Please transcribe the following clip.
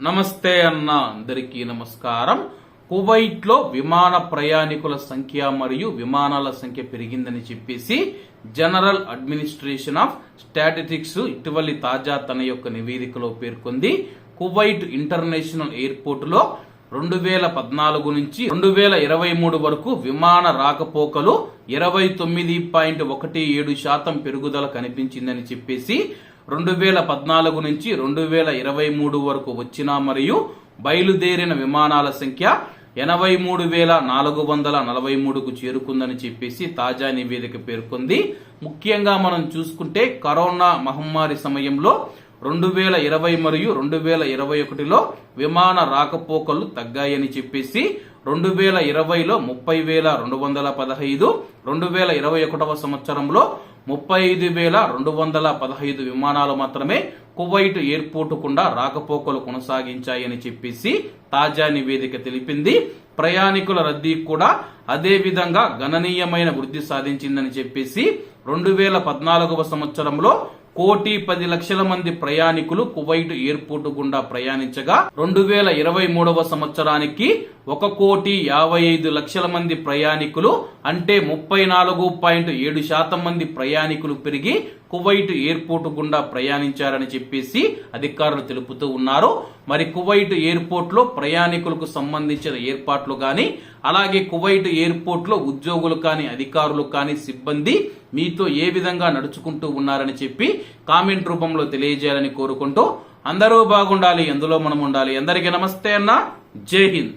నమస్తే అన్న అందరికీ నమస్కారం. కువైట్లో విమాన ప్రయాణికుల సంఖ్య మరియు విమానాల సంఖ్య పెరిగిందని చెప్పేసి జనరల్ అడ్మినిస్ట్రేషన్ ఆఫ్ స్టాటిస్టిక్స్ ఇటీవలి తాజా తన యొక్క నివేదికలో పేర్కొంది. కువైట్ ఇంటర్నేషనల్ ఎయిర్పోర్ట్లో రెండు వేల పద్నాలుగు నుంచి రెండు వేల ఇరవై మూడు వరకు విమాన రాకపోకలు ఇరవై తొమ్మిది పాయింట్ ఒకటి ఏడు శాతం పెరుగుదల కనిపించిందని చెప్పేసి రెండు వేల పద్నాలుగు నుంచి రెండు వేల ఇరవై మూడు వరకు వచ్చిన మరియు బయలుదేరిన విమానాల సంఖ్య ఎనభై మూడు వేల నాలుగు వందల నలభై మూడుకు చేరుకుందని చెప్పేసి తాజా నివేదిక పేర్కొంది. ముఖ్యంగా మనం చూసుకుంటే కరోనా మహమ్మారి సమయంలో రెండు వేల ఇరవై మరియు రెండు వేల ఇరవై ఒకటిలో విమాన రాకపోకలు తగ్గాయని చెప్పేసి రెండు వేల ఇరవైలో ముప్పై వేల రెండు వందల పదహైదు రెండు వేల ఇరవై ఒకటవ సంవత్సరంలో ముప్పై ఐదు వేల రెండు వందల పదహైదు విమానాలు మాత్రమే కువైట్ ఎయిర్పోర్టు గుండా రాకపోకలు కొనసాగించాయని చెప్పేసి తాజా నివేదిక తెలిపింది. ప్రయాణికుల రద్దీ కూడా అదే విధంగా గణనీయమైన వృద్ధి సాధించిందని చెప్పేసి రెండు వేల పద్నాలుగవ సంవత్సరంలో కోటి పది లక్షల మంది ప్రయాణికులు కువైట్ ఎయిర్పోర్టు గుండా ప్రయాణించగా రెండు వేల ఇరవై మూడవ సంవత్సరానికి ఒక కోటి యాభై ఐదు లక్షల మంది ప్రయాణికులు అంటే ముప్పై నాలుగు పాయింట్ ఏడు శాతం మంది ప్రయాణికులు పెరిగి కువైట్ ఎయిర్పోర్టు గుండా ప్రయాణించారని చెప్పేసి అధికారులు తెలుపుతూ ఉన్నారు. మరి కువైట్ ఎయిర్పోర్ట్లో ప్రయాణికులకు సంబంధించిన ఏర్పాట్లు కానీ అలాగే కువైట్ ఎయిర్పోర్ట్లో ఉద్యోగులు కానీ అధికారులు కానీ సిబ్బంది మీతో ఏ విధంగా నడుచుకుంటూ ఉన్నారని చెప్పి కామెంట్ రూపంలో తెలియజేయాలని కోరుకుంటూ అందరూ బాగుండాలి ఎందులో మనం ఉండాలి. అందరికీ నమస్తే అన్న. జై హింద్.